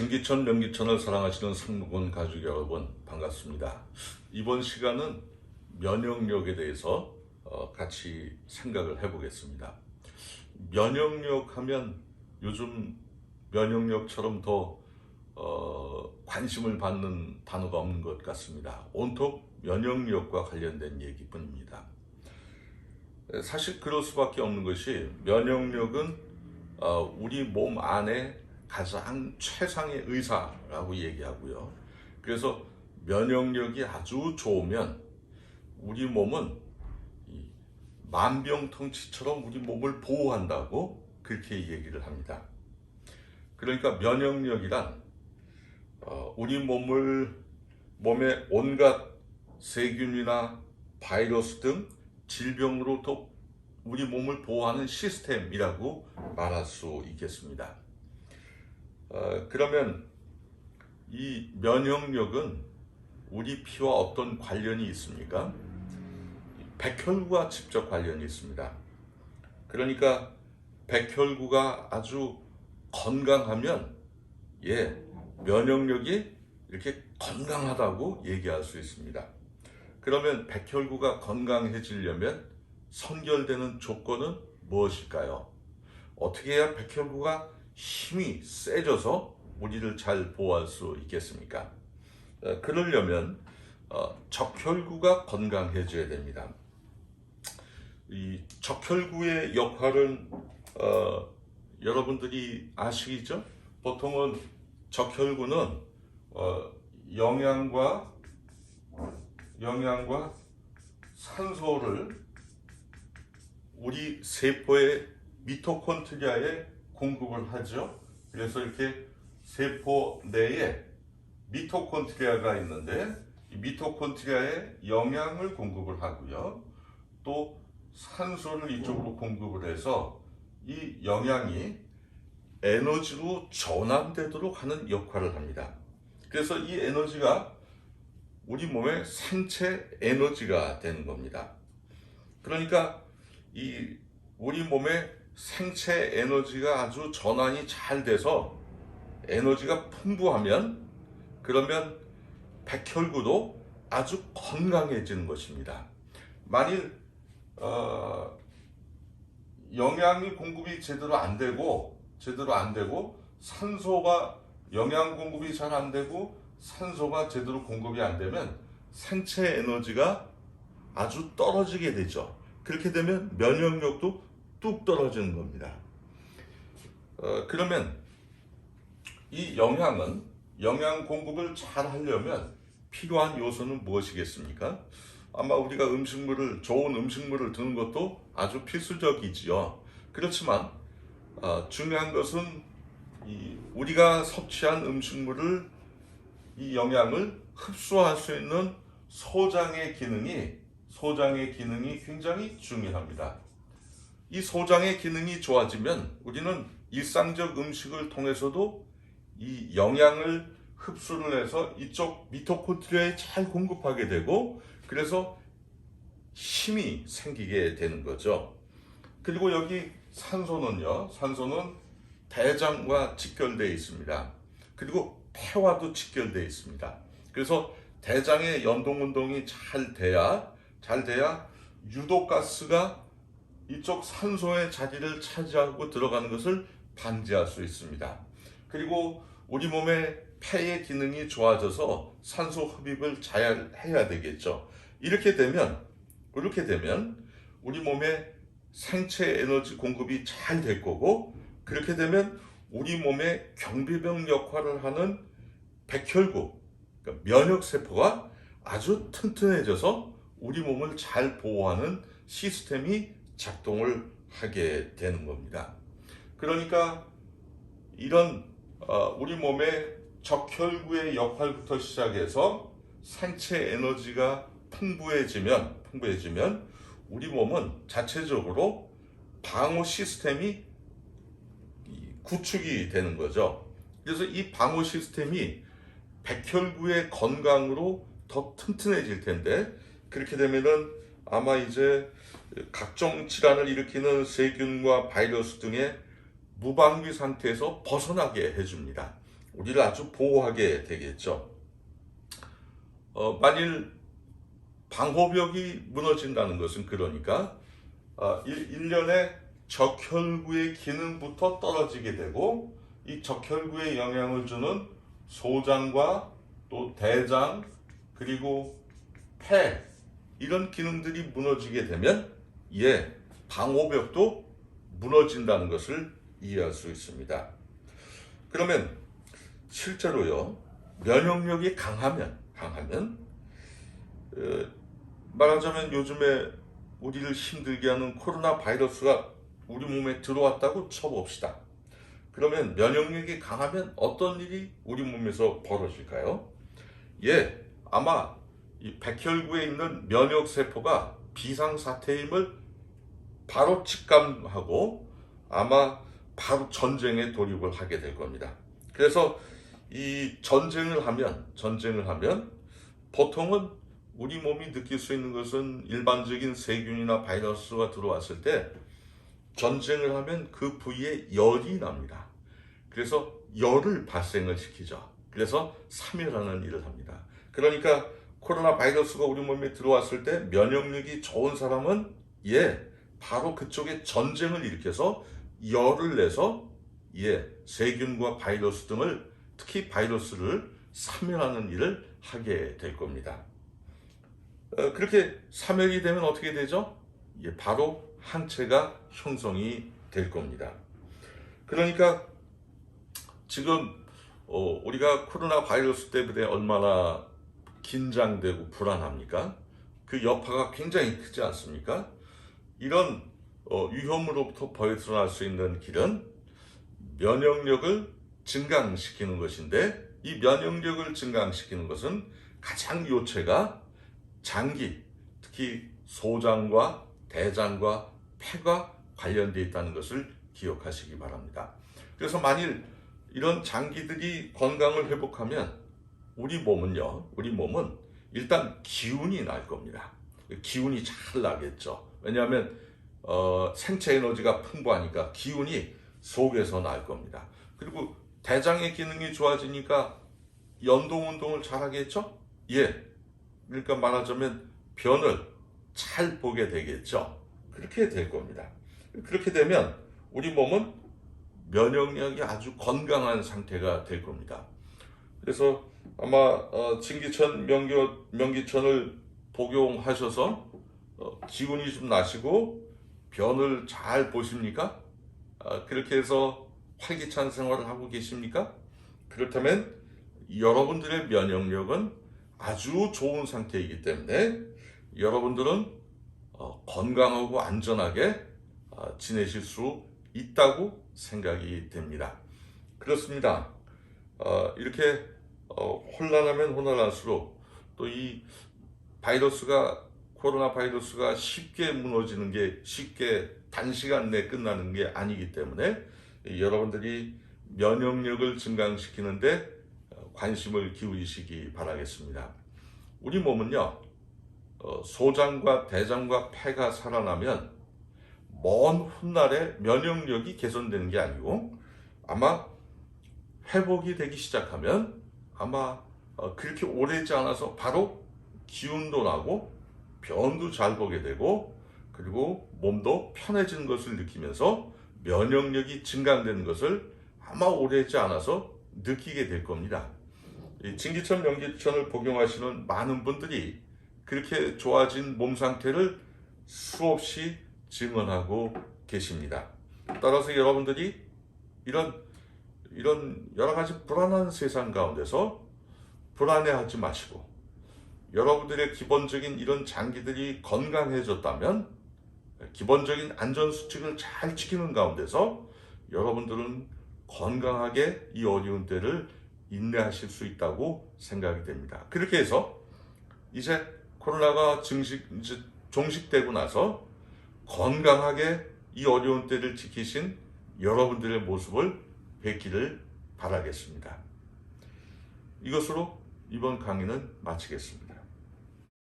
진기천 명기천을 사랑하시는 상무군 가족 여러분 반갑습니다. 이번 시간은 면역력에 대해서 어, 같이 생각을 해보겠습니다. 면역력 하면 요즘 면역력처럼 더 어, 관심을 받는 단어가 없는 것 같습니다. 온통 면역력과 관련된 얘기뿐입니다. 에, 사실 그럴 수밖에 없는 것이 면역력은 어, 우리 몸 안에 가장 최상의 의사라고 얘기하고요. 그래서 면역력이 아주 좋으면 우리 몸은 이 만병통치처럼 우리 몸을 보호한다고 그렇게 얘기를 합니다. 그러니까 면역력이란 어, 우리 몸을 몸의 온갖 세균이나 바이러스 등 질병으로부터 우리 몸을 보호하는 시스템이라고 말할 수 있겠습니다. 어, 그러면 이 면역력은 우리 피와 어떤 관련이 있습니까? 백혈구와 직접 관련이 있습니다. 그러니까 백혈구가 아주 건강하면 예, 면역력이 이렇게 건강하다고 얘기할 수 있습니다. 그러면 백혈구가 건강해지려면 선결되는 조건은 무엇일까요? 어떻게 해야 백혈구가 힘이 세져서 우리를 잘 보호할 수 있겠습니까? 어, 그러려면 어, 적혈구가 건강해져야 됩니다. 이 적혈구의 역할은 어, 여러분들이 아시죠? 보통은 적혈구는 어, 영양과 영양과 산소를 우리 세포의 미토콘드리아에 공급을 하죠. 그래서 이렇게 세포 내에 미토콘드리아가 있는데 이 미토콘드리아에 영양을 공급을 하고요. 또 산소를 이쪽으로 공급을 해서 이 영양이 에너지로 전환되도록 하는 역할을 합니다. 그래서 이 에너지가 우리 몸의 생체 에너지가 되는 겁니다. 그러니까 이 우리 몸의 생체 에너지가 아주 전환이 잘 돼서 에너지가 풍부하면 그러면 백혈구도 아주 건강해지는 것입니다. 만일 어, 영양이 공급이 제대로 안 되고 제대로 안 되고 산소가 영양 공급이 잘 안 되고 산소가 제대로 공급이 안 되면 생체 에너지가 아주 떨어지게 되죠. 그렇게 되면 면역력도 뚝 떨어지는 겁니다. 어, 그러면 이 영양은 영양 공급을 잘 하려면 필요한 요소는 무엇이겠습니까? 아마 우리가 음식물을 좋은 음식물을 드는 것도 아주 필수적이지요. 그렇지만 어, 중요한 것은 이 우리가 섭취한 음식물을 이 영양을 흡수할 수 있는 소장의 기능이 소장의 기능이 굉장히 중요합니다. 이 소장의 기능이 좋아지면 우리는 일상적 음식을 통해서도 이 영양을 흡수를 해서 이쪽 미토콘드리아에 잘 공급하게 되고 그래서 힘이 생기게 되는 거죠. 그리고 여기 산소는요. 산소는 대장과 직결되어 있습니다. 그리고 폐와도 직결되어 있습니다. 그래서 대장의 연동 운동이 잘 돼야 잘 돼야 유독 가스가 이쪽 산소의 자리를 차지하고 들어가는 것을 방지할 수 있습니다. 그리고 우리 몸의 폐의 기능이 좋아져서 산소 흡입을 잘 해야 되겠죠. 이렇게 되면 이렇게 되면 우리 몸에 생체 에너지 공급이 잘 될 거고 그렇게 되면 우리 몸의 경비병 역할을 하는 백혈구 그러니까 면역 세포가 아주 튼튼해져서 우리 몸을 잘 보호하는 시스템이 작동을 하게 되는 겁니다. 그러니까 이런 어, 우리 몸의 적혈구의 역할부터 시작해서 생체 에너지가 풍부해지면 풍부해지면 우리 몸은 자체적으로 방어 시스템이 구축이 되는 거죠. 그래서 이 방어 시스템이 백혈구의 건강으로 더 튼튼해질 텐데 그렇게 되면은 아마 이제 각종 질환을 일으키는 세균과 바이러스 등의 무방비 상태에서 벗어나게 해줍니다. 우리를 아주 보호하게 되겠죠. 어, 만일 방호벽이 무너진다는 것은 그러니까 어, 1, 년에 적혈구의 기능부터 떨어지게 되고 이 적혈구에 영향을 주는 소장과 또 대장 그리고 폐 이런 기능들이 무너지게 되면 예 방호벽도 무너진다는 것을 이해할 수 있습니다. 그러면 실제로요 면역력이 강하면 강하면 어, 말하자면 요즘에 우리를 힘들게 하는 코로나 바이러스가 우리 몸에 들어왔다고 쳐봅시다. 그러면 면역력이 강하면 어떤 일이 우리 몸에서 벌어질까요? 예, 아마 이 백혈구에 있는 면역 세포가 비상 사태임을 바로 직감하고 아마 바로 전쟁에 돌입을 하게 될 겁니다. 그래서 이 전쟁을 하면 전쟁을 하면 보통은 우리 몸이 느낄 수 있는 것은 일반적인 세균이나 바이러스가 들어왔을 때 전쟁을 하면 그 부위에 열이 납니다. 그래서 열을 발생을 시키죠. 그래서 사멸하는 일을 합니다. 그러니까 코로나 바이러스가 우리 몸에 들어왔을 때 면역력이 좋은 사람은 예, 바로 그쪽에 전쟁을 일으켜서 열을 내서 예, 세균과 바이러스 등을 특히 바이러스를 사멸하는 일을 하게 될 겁니다. 어, 그렇게 사멸이 되면 어떻게 되죠? 예, 바로 항체가 형성이 될 겁니다. 그러니까 지금 어, 우리가 코로나 바이러스 때문에 얼마나 긴장되고 불안합니까? 그 여파가 굉장히 크지 않습니까? 이런 어, 위험으로부터 벗어날 수 있는 길은 면역력을 증강시키는 것인데 이 면역력을 증강시키는 것은 가장 요체가 장기, 특히 소장과 대장과 폐가 관련되어 있다는 것을 기억하시기 바랍니다. 그래서 만일 이런 장기들이 건강을 회복하면 우리 몸은요, 우리 몸은 일단 기운이 날 겁니다. 기운이 잘 나겠죠. 왜냐하면 어, 생체 에너지가 풍부하니까 기운이 속에서 날 겁니다. 그리고 대장의 기능이 좋아지니까 연동 운동을 잘 하겠죠? 예. 그러니까 말하자면 변을 잘 보게 되겠죠. 그렇게 될 겁니다. 그렇게 되면 우리 몸은 면역력이 아주 건강한 상태가 될 겁니다. 그래서 아마 어, 진기천 명교, 명기천을 복용하셔서 어, 기운이 좀 나시고 변을 잘 보십니까? 아, 그렇게 해서 활기찬 생활을 하고 계십니까? 그렇다면 여러분들의 면역력은 아주 좋은 상태이기 때문에 여러분들은 어, 건강하고 안전하게 어, 지내실 수 있다고 생각이 됩니다. 그렇습니다. 어, 이렇게 어, 혼란하면 혼란할수록 또 이 바이러스가 코로나 바이러스가 쉽게 무너지는 게 쉽게 단시간 내에 끝나는 게 아니기 때문에 여러분들이 면역력을 증강시키는데 어, 관심을 기울이시기 바라겠습니다. 우리 몸은요, 어, 소장과 대장과 폐가 살아나면 먼 훗날에 면역력이 개선되는 게 아니고 아마 회복이 되기 시작하면 아마 어, 그렇게 오래지 않아서 바로 기운도 나고 변도 잘 보게 되고 그리고 몸도 편해지는 것을 느끼면서 면역력이 증강되는 것을 아마 오래지 않아서 느끼게 될 겁니다. 이 진기천 명기천을 복용하시는 많은 분들이 그렇게 좋아진 몸 상태를 수없이 증언하고 계십니다. 따라서 여러분들이 이런 이런 여러 가지 불안한 세상 가운데서 불안해하지 마시고 여러분들의 기본적인 이런 장기들이 건강해졌다면 기본적인 안전 수칙을 잘 지키는 가운데서 여러분들은 건강하게 이 어려운 때를 인내하실 수 있다고 생각이 됩니다. 그렇게 해서 이제 코로나가 증식, 이제 종식되고 나서 건강하게 이 어려운 때를 지키신 여러분들의 모습을 뵙기를 바라겠습니다. 이것으로 이번 강의는 마치겠습니다.